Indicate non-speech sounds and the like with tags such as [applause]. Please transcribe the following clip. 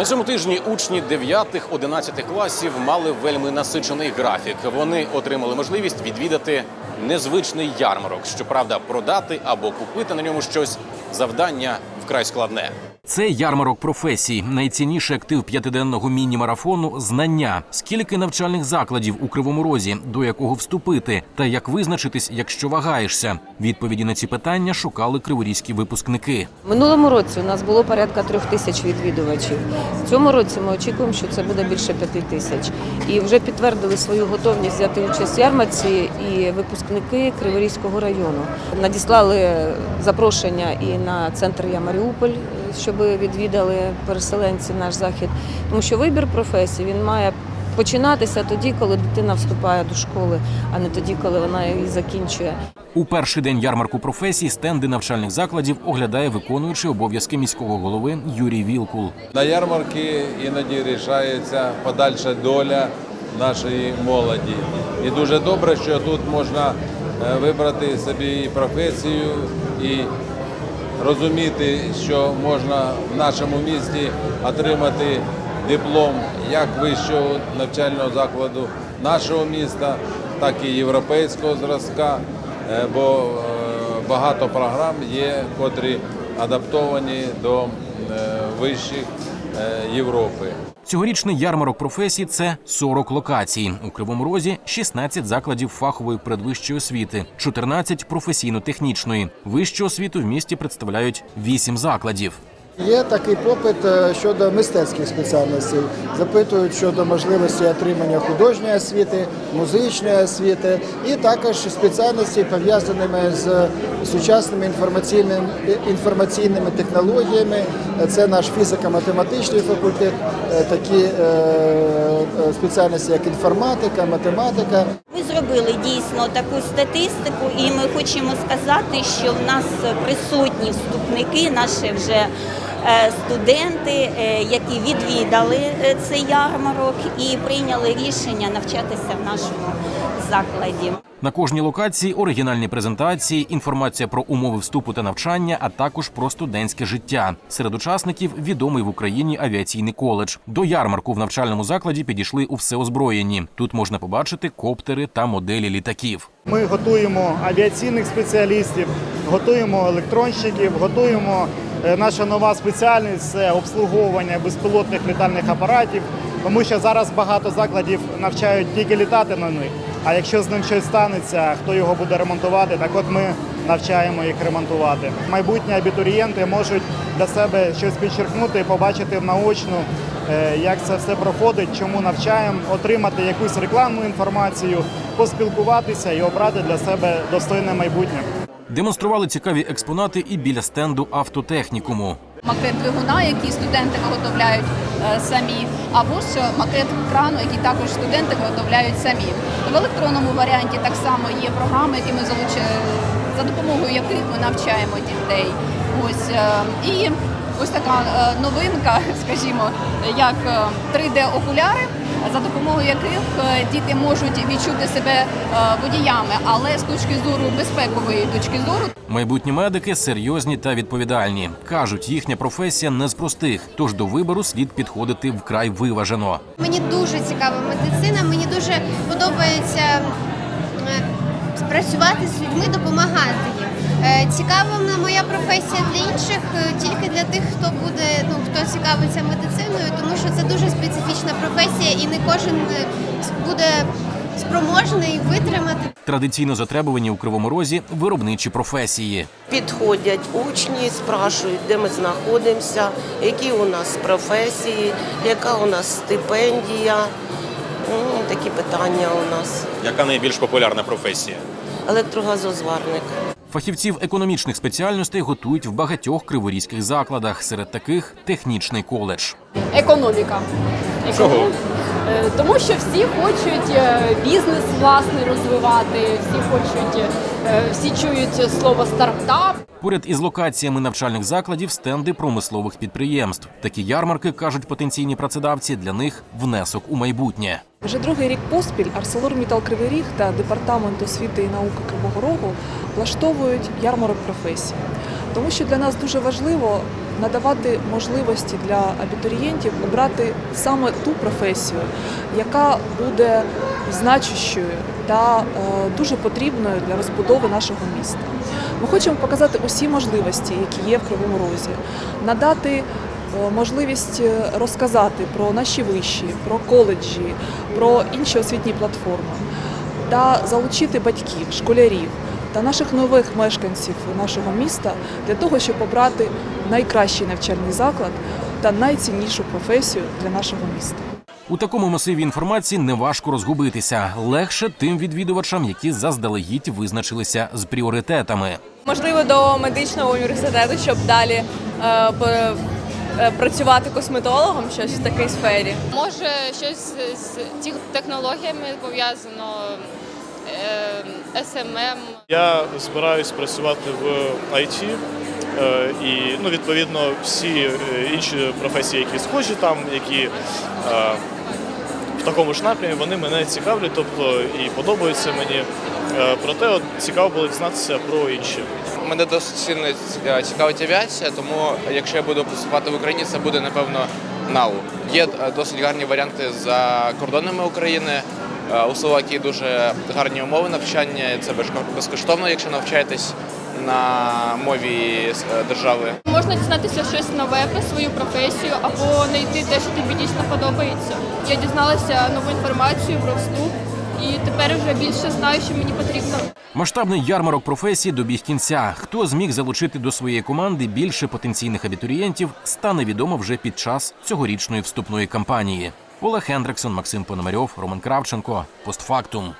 На цьому тижні учні 9-11 класів мали вельми насичений графік. Вони отримали можливість відвідати незвичний ярмарок. Щоправда, продати або купити на ньому щось завдання вкрай складне. Це ярмарок професій, найцінніший актив п'ятиденного міні-марафону знання. Скільки навчальних закладів у кривому розі, до якого вступити, та як визначитись, якщо вагаєшся. Відповіді на ці питання шукали криворізькі випускники. Минулому році у нас було порядка трьох тисяч відвідувачів. В цьому році ми очікуємо, що це буде більше п'яти тисяч. І вже підтвердили свою готовність взяти участь в ярмарці і випускники Криворізького району. Надіслали запрошення і на центр Я Маріуполь, щоб відвідали переселенці наш захід. Тому що вибір професії він має починатися тоді, коли дитина вступає до школи, а не тоді, коли вона її закінчує. У перший день ярмарку професій стенди навчальних закладів оглядає виконуючий обов'язки міського голови Юрій Вілкул. На ярмарки іноді рішається подальша доля нашої молоді. І дуже добре, що тут можна е, вибрати собі і професію і розуміти, що можна в нашому місті отримати диплом як вищого навчального закладу нашого міста, так і європейського зразка, е, бо е, багато програм є, котрі адаптовані до е, вищих Європи. Цьогорічний ярмарок професій це 40 локацій. У Кривому Розі 16 закладів фахової предвищої освіти, 14 професійно-технічної. Вищу освіту в місті представляють 8 закладів. Є такий попит е, щодо мистецьких спеціальностей. Запитують щодо можливості отримання художньої освіти, музичної освіти і також спеціальності пов'язаними з сучасними інформаційними, інформаційними технологіями. Це наш фізико-математичний факультет, е, такі е, е, спеціальності, як інформатика, математика. Ми зробили дійсно таку статистику, і ми хочемо сказати, що в нас присутні вступники, наші вже е, студенти, е, які відвідали е, цей ярмарок і прийняли рішення навчатися в нашому закладі. На кожній локації оригінальні презентації, інформація про умови вступу та навчання, а також про студентське життя. Серед учасників відомий в Україні авіаційний коледж. До ярмарку в навчальному закладі підійшли у всеозброєнні. Тут можна побачити коптери та моделі літаків. Ми готуємо авіаційних спеціалістів, готуємо електронщиків, готуємо е, наша нова спеціальність це обслуговування безпілотних літальних апаратів, тому що зараз багато закладів навчають тільки літати на них. А якщо з ним щось станеться, хто його буде ремонтувати, так от ми навчаємо їх ремонтувати. Майбутні абітурієнти можуть для себе щось підчеркнути побачити наочно, е, як це все проходить, чому навчаємо, отримати якусь рекламну інформацію, поспілкуватися і обрати для себе достойне майбутнє. Демонстрували цікаві експонати і біля стенду автотехнікуму. макет двигуна, який студенти виготовляють е, самі, або ж макет крану, який також студенти виготовляють самі. В електронному варіанті так само є програми, які ми залучаємо, за допомогою яких ми навчаємо дітей. Ось е, і ось така е, новинка, [laughs] скажімо, як 3D-окуляри. За допомогою яких е, діти можуть відчути себе е, водіями, але з точки зору безпекової точки зору Майбутні медики серйозні та відповідальні. кажуть, їхня професія не з простих, тож до вибору слід підходити вкрай виважено. Мені дуже цікава медицина, мені дуже подобається е, працювати з людьми, допомагати їм. Е, Цікава мене моя професія для інших, е, тільки для тих, хто буде, ну хто цікавиться медициною, тому що це дуже специфічна професія, і не кожен е, буде спроможний витримати. Традиційно затребувані у кривому розі виробничі професії. Підходять учні, спрашують, де ми знаходимося, які у нас професії, яка у нас стипендія. М, Такі питання у нас. Яка найбільш популярна професія? Електрогазозварник. Фахівців економічних спеціальностей готують в багатьох криворізьких закладах. Серед таких технічний коледж. економіка. Чого? Е, Тому що всі хочуть е, бізнес власний розвивати, всі хочуть, е, всі чують слово стартап. Поряд із локаціями навчальних закладів стенди промислових підприємств. Такі ярмарки кажуть потенційні працедавці. Для них внесок у майбутнє. Вже другий рік поспіль ArcelorMittal Кривий Ріг та Департамент освіти і науки Кривого Рогу влаштовують ярмарок професій. Тому що для нас дуже важливо надавати можливості для абітурієнтів обрати саме ту професію, яка буде значущою та е, дуже потрібною для розбудови нашого міста. Ми хочемо показати усі можливості, які є в Кривому Розі, надати е, можливість е, розказати про наші виші, про коледжі, про інші освітні платформи та залучити батьків, школярів та наших нових мешканців нашого міста для того, щоб обрати найкращий навчальний заклад та найціннішу професію для нашого міста. У такому масиві інформації неважко розгубитися. Легше тим відвідувачам, які заздалегідь визначилися з пріоритетами. Можливо, до медичного університету, щоб далі е, по- е, працювати косметологом, щось в такій сфері. Може, щось з технологіями пов'язано, СММ. Я збираюсь працювати в IT. е, І ну, відповідно всі е, інші професії, які схожі там, які е, в такому ж напрямі, вони мене цікавлять, тобто і подобаються мені. Е, Проте от, цікаво було дізнатися про інші. Мене досить сильно ці- цікавить авіація, тому якщо я буду працювати в Україні, це буде напевно НАУ. Є е, досить гарні варіанти за кордонами України. Е, У Словакії дуже гарні умови навчання. Це безкоштовно, якщо навчаєтесь на мові е, держави. Можна дізнатися щось нове про свою професію або знайти те, що тобі дійсно подобається. Я дізналася нову інформацію про вступ і тепер вже більше знаю, що мені потрібно. Масштабний ярмарок професій добіг кінця. Хто зміг залучити до своєї команди більше потенційних абітурієнтів, стане відомо вже під час цьогорічної вступної кампанії. Олег Хендриксон, Максим Пономарьов, Роман Кравченко. Постфактум.